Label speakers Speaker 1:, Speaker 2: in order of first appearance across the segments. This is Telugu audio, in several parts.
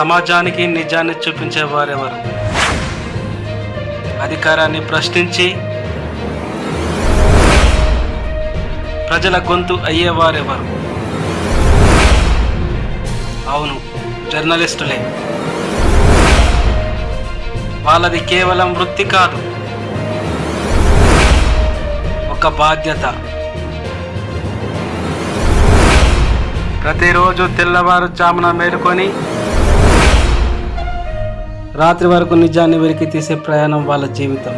Speaker 1: సమాజానికి నిజాన్ని చూపించేవారెవరు అధికారాన్ని ప్రశ్నించి ప్రజల గొంతు అయ్యేవారెవరు అవును జర్నలిస్టులే. వాళ్ళది కేవలం వృత్తి కాదు. ఒక బాధ్యత. ప్రతిరోజు తెల్లవారుజామున మేలుకొని రాత్రి వరకు నిజాన్ని వెలికి తీసే ప్రయాణం వాళ్ళ జీవితం.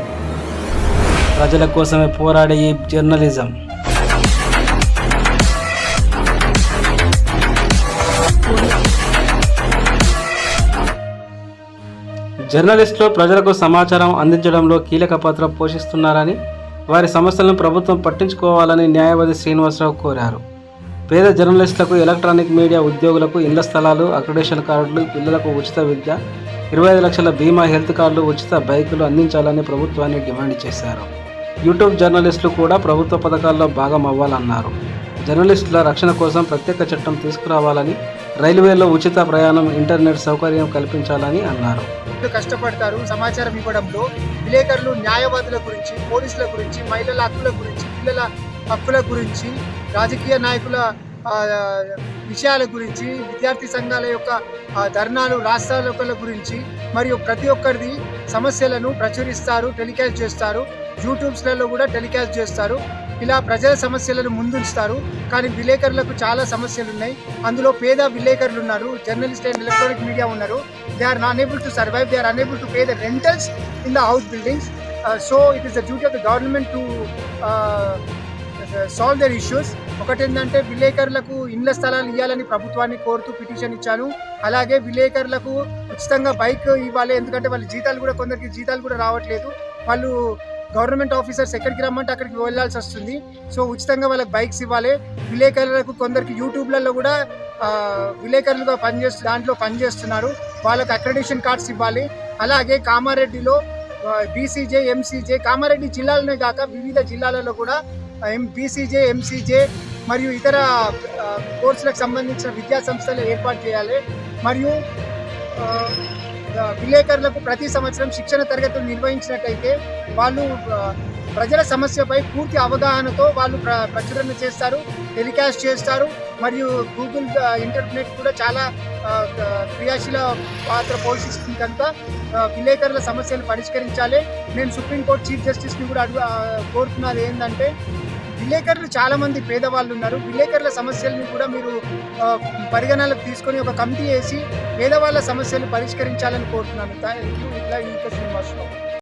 Speaker 1: ప్రజల కోసమే పోరాడే ఈ జర్నలిజం. జర్నలిస్టులు ప్రజలకు సమాచారం అందించడంలో కీలక పాత్ర పోషిస్తున్నారని వారి సమస్యలను ప్రభుత్వం పట్టించుకోవాలని న్యాయవాది శ్రీనివాసరావు కోరారు. పేద జర్నలిస్టులకు ఎలక్ట్రానిక్ మీడియా ఉద్యోగులకు ఇళ్ళ స్థలాలు అక్రిడేషన్ కార్డులు పిల్లలకు ఉచిత విద్య ఇరవై ఐదు లక్షల బీమా హెల్త్ కార్డులు ఉచిత బైకులు అందించాలని ప్రభుత్వాన్ని డిమాండ్ చేశారు. యూట్యూబ్ జర్నలిస్టులు కూడా ప్రభుత్వ పథకాల్లో భాగం అవ్వాలన్నారు. జర్నలిస్టుల రక్షణ కోసం ప్రత్యేక చట్టం తీసుకురావాలని రైల్వేలో ఉచిత ప్రయాణం ఇంటర్నెట్ సౌకర్యం కల్పించాలని అన్నారు.
Speaker 2: కష్టపడతారు సమాచారం ఇవ్వడంలో విలేకరులు న్యాయవాదుల గురించి పోలీసుల గురించి మహిళల హక్కుల గురించి పిల్లల హక్కుల గురించి రాజకీయ నాయకుల విషయాల గురించి విద్యార్థి సంఘాల యొక్క ధర్నాలు రాష్ట్రాల గురించి మరియు ప్రతి ఒక్కరిది సమస్యలను ప్రచురిస్తారు టెలికాస్ట్ చేస్తారు. యూట్యూబ్స్లలో కూడా టెలికాస్ట్ చేస్తారు. ఇలా ప్రజల సమస్యలను ముందుంచుతారు. కానీ విలేకరులకు చాలా సమస్యలు ఉన్నాయి అందులో పేద విలేకరులు ఉన్నారు జర్నలిస్ట్ అండ్ ఎలక్ట్రానిక్ మీడియా ఉన్నారు. They are unable to survive. They are unable to pay the rentals in the house buildings. So it is the duty of the government to solve their issues. ఒకటి ఏంటంటే విలేకరులకు ఇండ్ల స్థలాలు ఇవ్వాలని ప్రభుత్వాన్ని కోరుతూ పిటిషన్ ఇచ్చాను. అలాగే విలేకరులకు ఉచితంగా బైక్ ఇవ్వాలి ఎందుకంటే వాళ్ళ జీతాలు కూడా కొందరికి జీతాలు కూడా రావట్లేదు. వాళ్ళు గవర్నమెంట్ ఆఫీసర్స్ ఎక్కడికి రమ్మంటే అక్కడికి వెళ్ళాల్సి వస్తుంది. సో ఉచితంగా వాళ్ళకి బైక్స్ ఇవ్వాలి. విలేకరులకు కొందరికి యూట్యూబ్లలో కూడా విలేకరులుగా పనిచేస్తు దాంట్లో పనిచేస్తున్నారు. వాళ్ళకి అక్రెడిషన్ కార్డ్స్ ఇవ్వాలి. అలాగే కామారెడ్డిలో బీసీజే ఎంసీజే కామారెడ్డి జిల్లాలనే కాక వివిధ జిల్లాలలో కూడా ఎం బీసీజే ఎంసీజే మరియు ఇతర కోర్సులకు సంబంధించిన విద్యా సంస్థలు ఏర్పాటు చేయాలి. మరియు విలేకరులకు ప్రతి సంవత్సరం శిక్షణ తరగతులు నిర్వహించినట్టయితే వాళ్ళు ప్రజల సమస్యపై పూర్తి అవగాహనతో వాళ్ళు ప్ర ప్రచురణ చేస్తారు టెలికాస్ట్ చేస్తారు. మరియు గూగుల్ ఇంటర్నెట్ కూడా చాలా క్రియాశీల పాత్ర పోషిస్తుంది కనుక విలేకరుల సమస్యలు పరిష్కరించాలి. నేను సుప్రీంకోర్టు చీఫ్ జస్టిస్ని కూడా అడుగు కోరుతున్నది ఏంటంటే విలేకరులు చాలా మంది పేదవాళ్ళు ఉన్నారు. విలేకరుల సమస్యలను కూడా మీరు ఆ, పరిగణనలోకి తీసుకొని ఒక కమిటీ వేసి పేదవాళ్ళ సమస్యలు పరిష్కరించాలని కోరుతున్నాను. థ్యాంక్ యూ ఇట్లా ఈ శ్రీనివాసరావు.